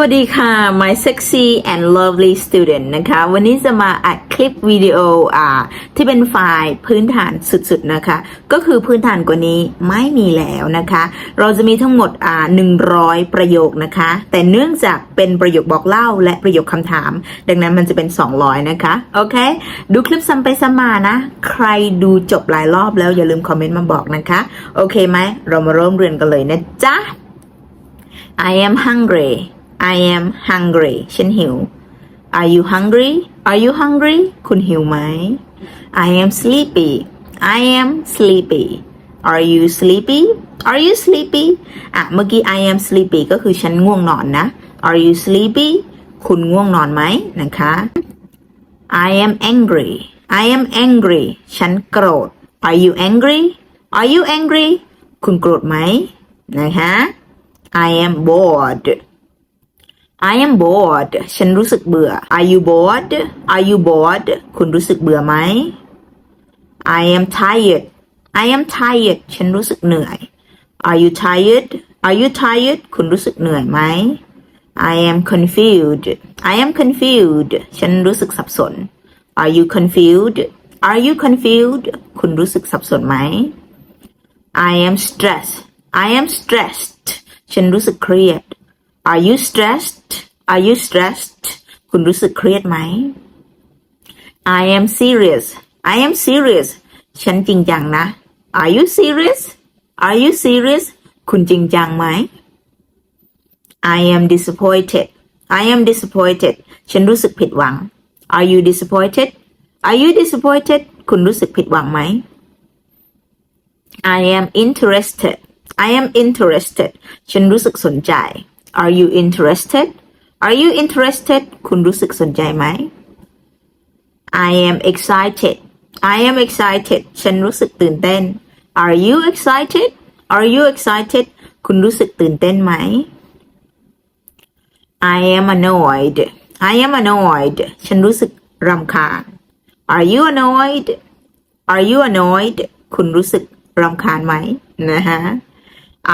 วัสดีค่ะ my sexy and lovely student นะคะ วันนี้จะมาอัดคลิปวิดีโออ่าที่เป็นไฟล์พื้นฐานสุดๆนะคะ ก็คือพื้นฐานกว่านี้ไม่มีแล้วนะคะ เราจะมีทั้งหมดอ่า100 ประโยคนะคะ แต่เนื่องจากเป็นประโยคบอกเล่าและประโยคคำถาม ดังนั้นมันจะเป็น 200 นะคะ โอเค ดูคลิปซ้ำไปซ้ำมานะ ใครดูจบหลายรอบแล้วอย่าลืมคอมเมนต์มาบอกนะคะ โอเคไหม เรามาเริ่มเรียนกันเลยนะจ๊ะ I am hungry I am hungry ฉันหิว Are you hungry Are you hungry คุณหิวไหม I am sleepy I am sleepy Are you sleepy Are you sleepy อะเมื่อกี้ I am sleepy ก็คือฉันง่วงนอนนะ Are you sleepy คุณง่วงนอนไหมนะคะ I am angry I am angry ฉันโกรธ Are you angry Are you angry คุณโกรธไหมนะคะ I am bored I am bored ฉันรู้สึกเบื่อ Are you bored Are you bored คุณรู้สึกเบื่อไหม I am tired I am tired ฉันรู้สึกเหนื่อย Are you tired Are you tired คุณรู้สึกเหนื่อยไหม I am confused I am confused ฉันรู้สึกสับสน Are you confused Are you confused คุณรู้สึกสับสนไหม I am stressed I am stressed ฉันรู้สึกเครียด Are you stressed Are you stressed คุณรู้สึกเครียดไหม I am serious I am serious ฉันจริงจังนะ Are you serious Are you serious คุณจริงจังไหม I am disappointed I am disappointed ฉันรู้สึกผิดหวัง Are you disappointed Are you disappointed คุณรู้สึกผิดหวังไหม I am interested I am interested ฉันรู้สึกสนใจ Are you interested Are you interested คุณรู้สึกสนใจไหม I am excited I am excited ฉันรู้สึกตื่นเต้น Are you excited Are you excited คุณรู้สึกตื่นเต้นไหม I am annoyed I am annoyed ฉันรู้สึกรำคาญ Are you annoyed Are you annoyed คุณรู้สึกรำคาญไหมนะฮะ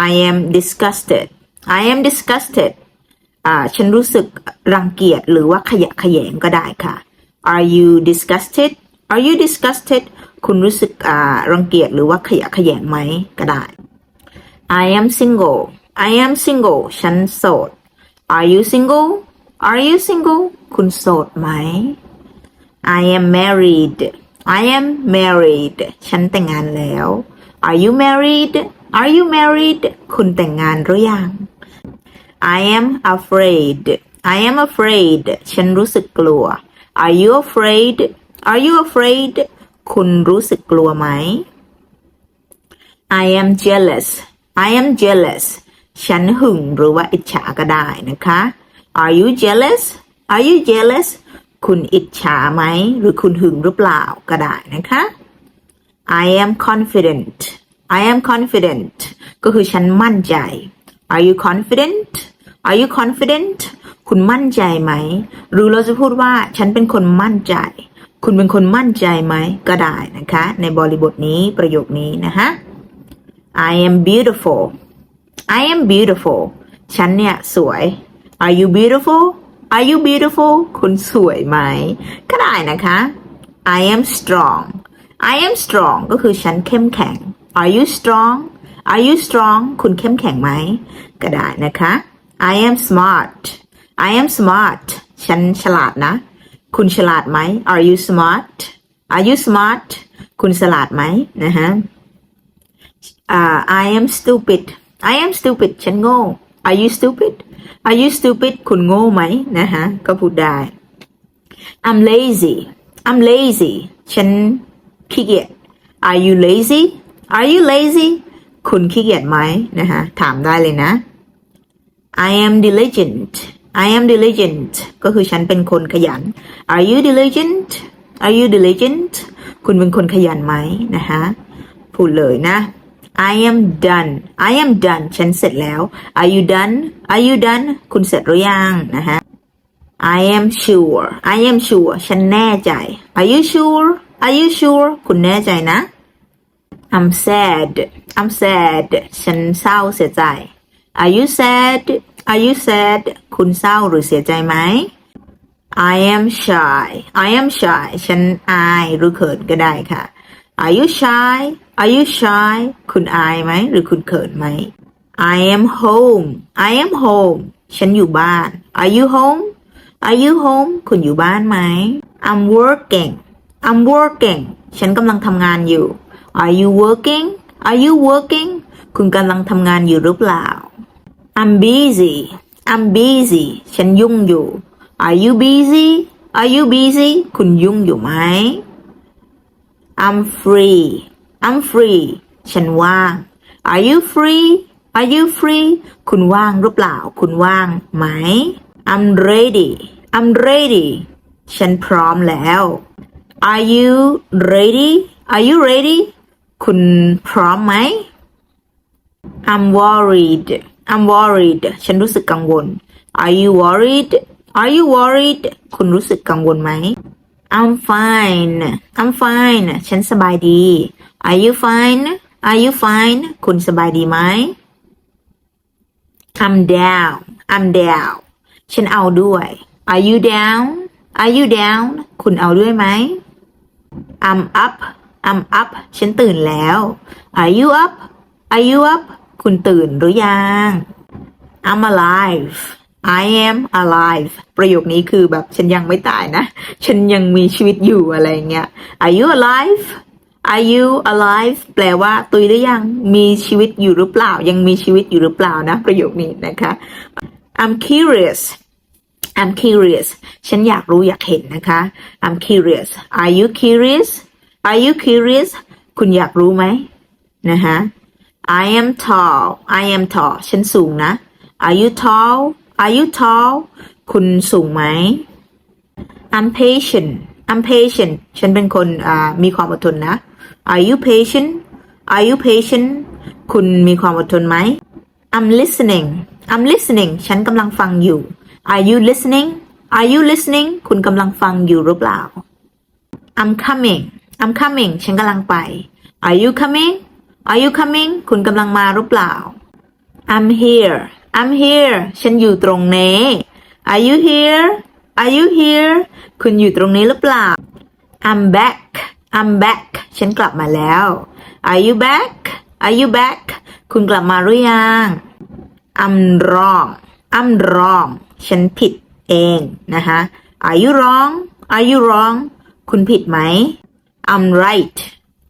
I am disgusted I am disgusted อ่าฉันรู้สึกรังเกียจหรือว่าขยะแขยงก็ได้ค่ะ Are you disgusted Are you disgusted คุณรู้สึกอ่ารังเกียจหรือว่าขยะแขยงไหมก็ได้ I am single I am single ฉันโสด Are you single Are you single คุณโสดไหม I am married I am married ฉันแต่งงานแล้ว Are you married Are you married คุณแต่งงานหรือยัง I am afraid I am afraid ฉันรู้สึกกลัว Are you afraid Are you afraid คุณรู้สึกกลัวไหม I am jealous I am jealous ฉันหึงหรือว่าอิจฉาก็ได้นะคะ Are you jealous Are you jealous คุณอิจฉาไหม หรือคุณหึงหรือเปล่าก็ได้นะคะ I am confident I am confident ก็คือฉันมั่นใจ Are you confident Are you confident คุณมั่นใจไหม หรือเราจะพูดว่าฉันเป็นคนมั่นใจ คุณเป็นคนมั่นใจไหม ก็ได้นะคะ ในบริบทนี้ประโยคนี้นะคะ I am beautiful I am beautiful ฉันเนี่ยสวย Are you beautiful Are you beautiful คุณสวยไหม ก็ได้นะคะ I am strong I am strong ก็คือฉันเข้มแข็ง Are you strong Are you strong คุณเข้มแข็งไหม ก็ได้นะคะ I am smart I am smart ฉันฉลาดนะ คุณฉลาดไหม Are you smart Are you smart คุณฉลาดไหมนะฮะ I am stupid I am stupid ฉันโง่ Are you stupid Are you stupid คุณโง่ไหมนะฮะ ก็พูดได้ I'm lazy I'm lazy ฉันขี้เกียจ Are you lazy Are you lazy คุณขี้เกียจไหมนะฮะถามได้เลยนะ I am diligent I am diligent ก็คือฉันเป็นคนขยัน Are you diligent Are you diligent คุณเป็นคนขยันไหมนะฮะพูดเลยนะ I am done I am done ฉันเสร็จแล้ว Are you done Are you done คุณเสร็จหรือยังนะฮะ I am sure I am sure ฉันแน่ใจ Are you sure Are you sure คุณแน่ใจนะ I'm sad I'm sad ฉันเศร้าเสียใจ Are you sad Are you sad คุณเศร้าหรือเสียใจไหม I am shy I am shy ฉันอายหรือเขินก็ได้ค่ะ Are you shy Are you shy คุณอายไหมหรือคุณเขินไหม I am home I am home ฉันอยู่บ้าน Are you home Are you home คุณอยู่บ้านไหม I'm working I'm working ฉันกำลังทำงานอยู่ Are you working Are you working คุณกำลังทำงานอยู่หรือเปล่า I'm busy I'm busy ฉันยุ่งอยู่ Are you busy Are you busy คุณยุ่งอยู่ไหม I'm free I'm free ฉันว่าง Are you free Are you free คุณว่างหรือเปล่า คุณว่างไหม I'm ready I'm ready ฉันพร้อมแล้ว Are you ready Are you ready คุณพร้อมไหม I'm worried I'm worried ฉันรู้สึกกังวล Are you worried Are you worried คุณรู้สึกกังวลไหม I'm fine I'm fine ฉันสบายดี Are you fine Are you fine คุณสบายดีไหม I'm down I'm down ฉันเอาด้วย Are you down Are you down คุณเอาด้วยไหม I'm up I'm up ฉันตื่นแล้ว Are you up Are you up คุณตื่นหรือยัง I'm alive I am alive ประโยคนี้คือแบบฉันยังไม่ตายนะ ฉันยังมีชีวิตอยู่อะไรเงี้ย Are you alive Are you alive แปลว่าตุยหรือยังมีชีวิตอยู่หรือเปล่า ยังมีชีวิตอยู่หรือเปล่านะ ประโยคนี้นะคะ I'm curious I'm curious ฉันอยากรู้อยากเห็นนะคะ I'm curious Are you curious Are you curious คุณอยากรู้ไหมนะคะ I am tall I am tall ฉันสูงนะ Are you tall Are you tall คุณสูงไหม I'm patient I'm patient ฉันเป็นคนมีความอดทนนะ Are you patient Are you patient คุณมีความอดทนไหม I'm listening I'm listening ฉันกำลังฟังอยู่ Are you listening Are you listening คุณกำลังฟังอยู่หรือเปล่า I'm coming I'm coming ฉันกำลังไป Are you coming Are you coming คุณกำลังมาหรือเปล่า I'm here I'm here ฉันอยู่ตรงนี้ Are you here Are you here คุณอยู่ตรงนี้หรือเปล่า I'm back I'm back ฉันกลับมาแล้ว Are you back Are you back คุณกลับมาหรือยัง I'm wrong I'm wrong ฉันผิดเองนะคะ Are you wrong Are you wrong คุณผิดไหม I'm right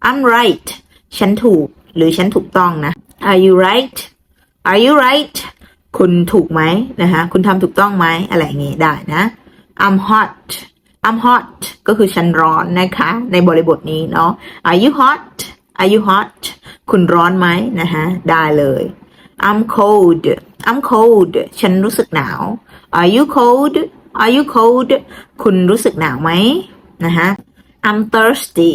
I'm right ฉันถูก หรือฉันถูกต้องนะ Are you right Are you right คุณถูกไหมนะคะ คุณทำถูกต้องไหมอะไรอย่างงี้ได้นะ I'm hot I'm hot ก็คือฉันร้อนนะคะ ในบริบทนี้เนาะ Are you hot Are you hot คุณร้อนไหมนะคะได้เลย I'm cold I'm cold ฉันรู้สึกหนาว Are you cold Are you cold คุณรู้สึกหนาวไหมนะคะ I'm thirsty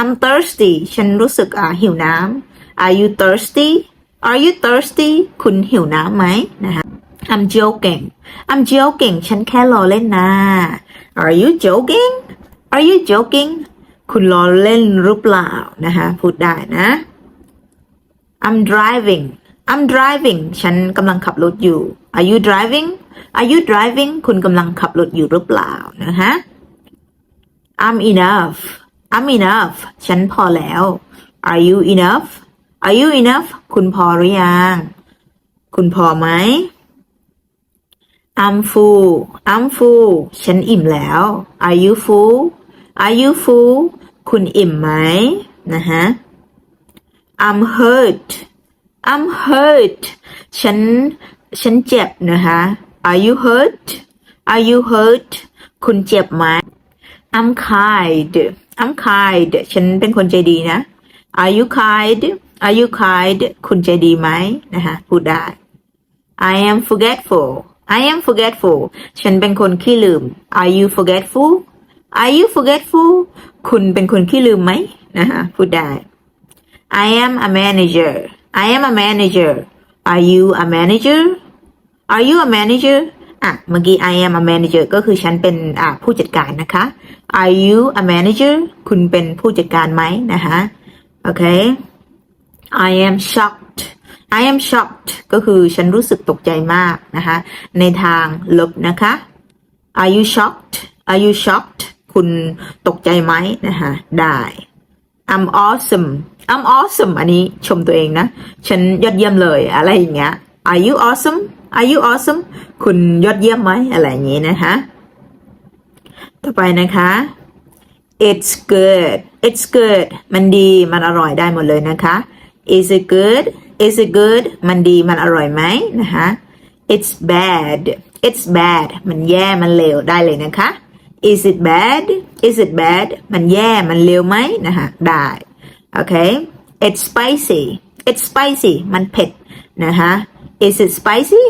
I'm thirsty ฉันรู้สึกอ่าหิวน้ำ Are you thirsty Are you thirsty คุณหิวน้ำไหมนะคะ I'm joking I'm joking ฉันแค่ล้อเล่นนะ Are you joking Are you joking คุณล้อเล่นหรือเปล่านะคะ พูดได้นะ I'm driving I'm driving ฉันกำลังขับรถอยู่ Are you driving Are you driving คุณกำลังขับรถอยู่หรือเปล่านะคะ I'm enough I'm enough ฉันพอแล้ว Are you enough Are you enough คุณพอหรือยัง คุณพอไหม I'm full I'm full ฉันอิ่มแล้ว Are you full Are you full คุณอิ่มไหมนะฮะ I'm hurt I'm hurt ฉัน ฉันเจ็บนะคะ Are you hurt Are you hurt คุณเจ็บไหม I'm kind I'm kind ฉันเป็นคนใจดีนะ Are you kind Are you kind คุณใจดีไหมนะคะพูดได้ I am forgetful I am forgetful ฉันเป็นคนขี้ลืม Are you forgetful Are you forgetful คุณเป็นคนขี้ลืมไหมนะคะพูดได้ I am a manager I am a manager Are you a manager Are you a manager อะเมื่อกี้ I am a manager ก็คือฉันเป็นอะผู้จัดการนะคะ Are you a manager คุณเป็นผู้จัดการไหมนะคะโอเค I am shocked I am shocked ก็คือฉันรู้สึกตกใจมากนะคะ ในทางลบนะคะ Are you shocked Are you shocked คุณตกใจไหมนะคะได้ I'm awesome I'm awesome อันนี้ชมตัวเองนะ ฉันยอดเยี่ยมเลยอะไรอย่างเงี้ย Are you awesome Are you awesome คุณยอดเยี่ยมไหมอะไรอย่างงี้นะคะ ต่อไปนะคะ It's good It's good มันดี มันอร่อยได้หมดเลยนะคะ Is it good Is it good มันดีมันอร่อยไหมนะคะ It's bad It's bad มันแย่มันเลวได้เลยนะคะ Is it bad Is it bad มันแย่มันเลวไหมนะคะได้ โอเค It's spicy It's spicy มันเผ็ดนะคะ Is it spicy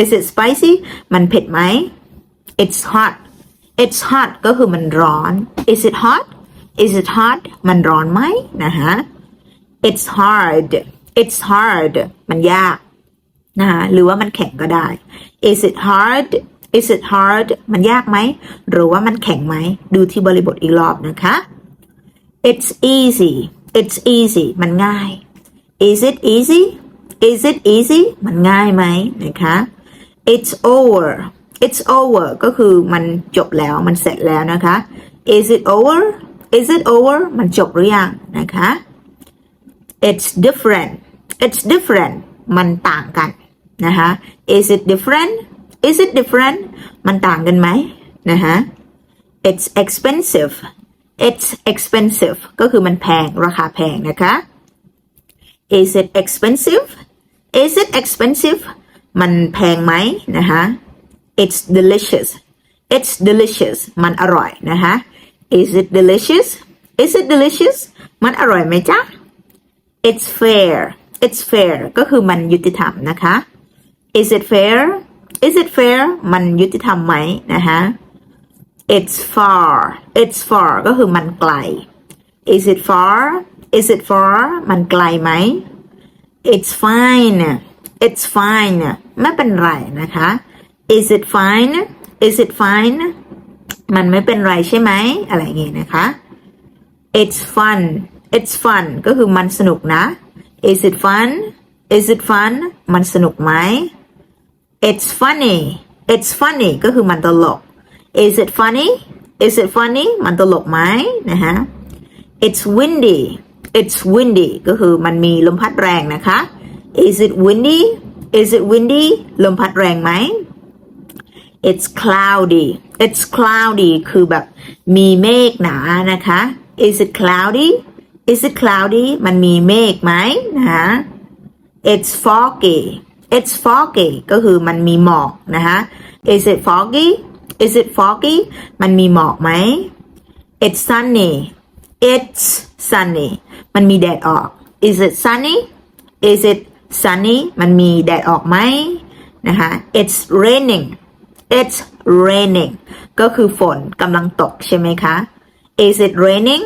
Is it spicy มันเผ็ดไหม It's hot It's hot ก็คือมันร้อน Is it hot Is it hot มันร้อนไหมนะคะ It's hard It's hard มันยากนะคะหรือว่ามันแข็งก็ได้ Is it hard Is it hard มันยากไหม หรือว่ามันแข็งไหม ดูที่บริบทอีกรอบนะคะ It's easy It's easy มันง่าย Is it easy Is it easy มันง่ายไหมนะคะ It's over It's over ก็คือมันจบแล้วมันเสร็จแล้วนะคะ Is it over Is it over มันจบหรือยังนะคะ It's different It's different มันต่างกันนะคะ Is it different Is it different มันต่างกันไหมนะคะ It's expensive It's expensive ก็คือมันแพง ราคาแพงนะคะ Is it expensive Is it expensive มันแพงไหมนะคะ It's delicious It's delicious มันอร่อยนะคะ Is it delicious Is it delicious มันอร่อยไหมจ๊ะ It's fair It's fair ก็คือมันยุติธรรมนะคะ Is it fair Is it fair มันยุติธรรมไหมนะคะ It's far It's far ก็คือมันไกล Is it far Is it far มันไกลไหม It's fine It's fine ไม่เป็นไรนะคะ Is it fine Is it fine มันไม่เป็นไรใช่ไหม อะไรอย่างงี้นะคะ It's fun It's fun ก็คือมันสนุกนะ Is it fun Is it fun มันสนุกไหม It's funny It's funny ก็คือมันตลก Is it funny Is it funny มันตลกไหมนะฮะ It's windy It's windy ก็คือมันมีลมพัดแรงนะคะ Is it windy Is it windy ลมพัดแรงไหม It's cloudy It's cloudy คือแบบมีเมฆหนานะคะ Is it cloudy Is it cloudy มันมีเมฆไหมนะคะ It's foggy It's foggy ก็คือมันมีหมอกนะคะ Is it foggy Is it foggy มันมีหมอกไหม It's sunny It's sunny มันมีแดดออก Is it sunny Is it sunny มันมีแดดออกไหมนะคะ It's raining It's raining ก็คือฝนกำลังตกใช่ไหมคะ Is it raining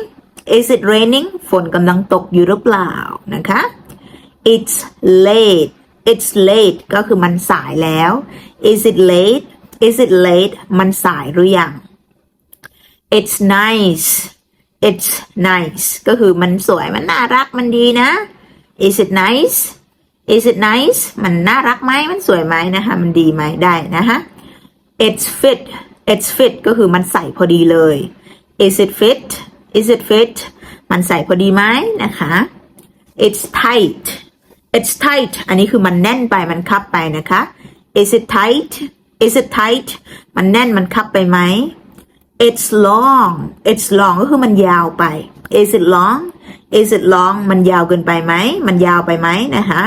Is it raining ฝนกำลังตกอยู่หรือเปล่านะคะ It's late It's late ก็คือมันสายแล้ว Is it late Is it late มันสายหรือยัง It's nice It's nice ก็คือมันสวยมันน่ารักมันดีนะ Is it nice Is it nice มันน่ารักไหมมันสวยไหมนะคะ มันดีไหมได้นะคะ It's fit It's fit ก็คือมันใส่พอดีเลย Is it fit Is it fit มันใส่พอดีไหมนะคะ It's tight It's tight อันนี้คือมันแน่นไปมันคับไปนะคะ Is it tight Is it tight มันแน่นมันคับไปไหม It's long It's long ก็คือมันยาวไป Is it long Is it long มันยาวเกินไปไหม มันยาวไปไหมนะคะ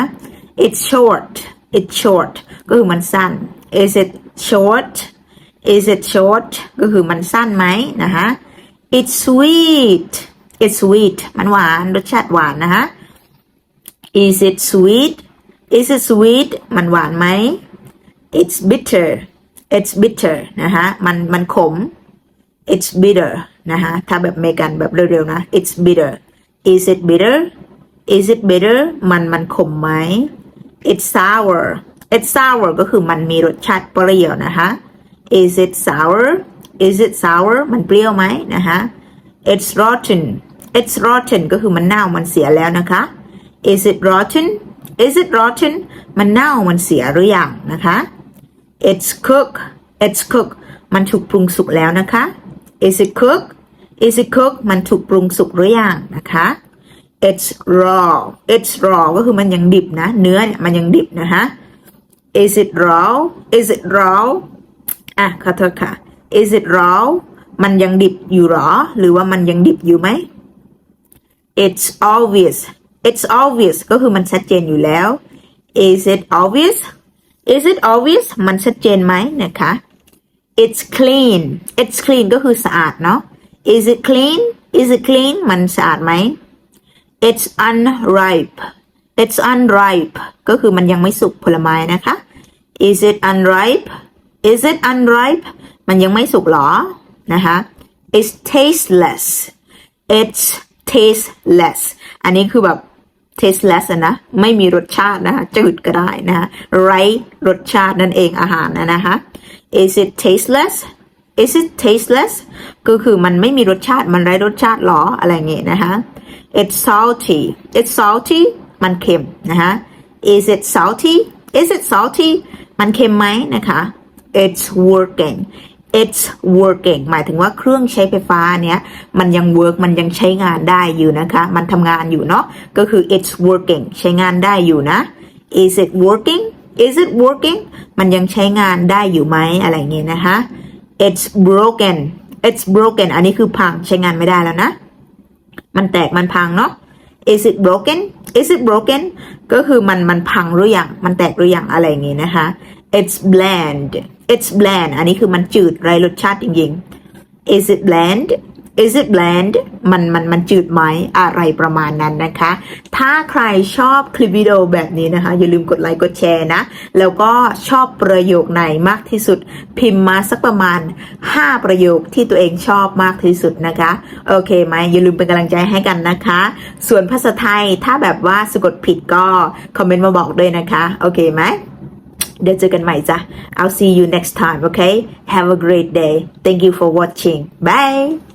It's short It's short ก็คือมันสั้น Is it short Is it short ก็คือมันสั้นไหมนะคะ It's sweet It's sweet มันหวานรสชาติหวานนะคะ Is it sweet Is it sweet มันหวานไหม It's bitter It's bitter นะคะมันมันขม It's bitter นะคะถ้าแบบเมกันแบบเร็วๆนะ It's bitter Is it bitter Is it bitter มันมันขมไหม It's sour It's sour ก็คือมันมีรสชาติเปรี้ยวนะคะ Is it sour Is it sour มันเปรี้ยวไหมนะคะ It's rotten It's rotten ก็คือมันเน่ามันเสียแล้วนะคะ Is it rotten is it rotten มันเน่ามันเสียหรืออยังนะคะ it's cooked it's cooked มันถูกปรุงสุกแล้วนะคะ is it cooked is it cooked มันถูกปรุงสุกหรือยังนะคะ it's raw it's raw ก็คือมันยังดิบนะ เนื้อเนี่ยมันยังดิบนะคะ is it raw is it raw อะขอโทษค่ะ is it raw มันยังดิบอยู่หรอ หรือว่ามันยังดิบอยู่ไหม it's obvious it's obvious ก็คือมันชัดเจนอยู่แล้ว is it obvious is it obvious มันชัดเจนไหมนะคะ it's clean it's clean ก็คือสะอาดเนาะ is it clean is it clean มันสะอาดไหม it's unripe it's unripe ก็คือมันยังไม่สุกผลไม้นะคะ is it unripe is it unripe มันยังไม่สุกหรอนะคะ it's tasteless it's tasteless อันนี้คือแบบ tasteless นะไม่มีรสชาตินะคะจืดก็ได้นะคะไร้รสชาตินั่นเองอาหารนะนะคะ is it tasteless is it tasteless ก็คือมันไม่มีรสชาติมันไร้รสชาติหรออะไรเงี้ยนะคะ it's salty it's salty มันเค็มนะคะ is it salty is it salty มันเค็มไหมนะคะ it's working it's working หมายถึงว่าเครื่องใช้ไฟฟ้าเนี้ยมันยัง work มันยังใช้งานได้อยู่นะคะ มันทำงานอยู่เนาะก็คือ it's working ใช้งานได้อยู่นะ is it working is it working มันยังใช้งานได้อยู่ไหมอะไรเงี้ยนะคะ it's broken it's broken อันนี้คือพังใช้งานไม่ได้แล้วนะ มันแตกมันพังเนาะ is it broken is it broken ก็คือมันมันพังหรือยังมันแตกหรือยังอะไรอย่างงี้นะคะ it's bland it's bland อันนี้คือมันจืดไรรสชาติจริงๆ is it bland is it bland มันมันมันจืดไหมอะไรประมาณนั้นนะคะ ถ้าใครชอบคลิปวิดีโอแบบนี้นะคะ อย่าลืมกดไลค์กดแชร์นะ แล้วก็ชอบประโยคไหนมากที่สุด พิมพ์มาสักประมาณ 5 ประโยคที่ตัวเองชอบมากที่สุดนะคะ โอเคไหมอย่าลืมเป็นกำลังใจให้กันนะคะ ส่วนภาษาไทยถ้าแบบว่าสะกดผิดก็ คอมเมนต์มาบอกด้วยนะคะ โอเคไหม เดี๋ยวเจอกันใหม่จ้ะ I'll see you next time okay have a great day thank you for watching bye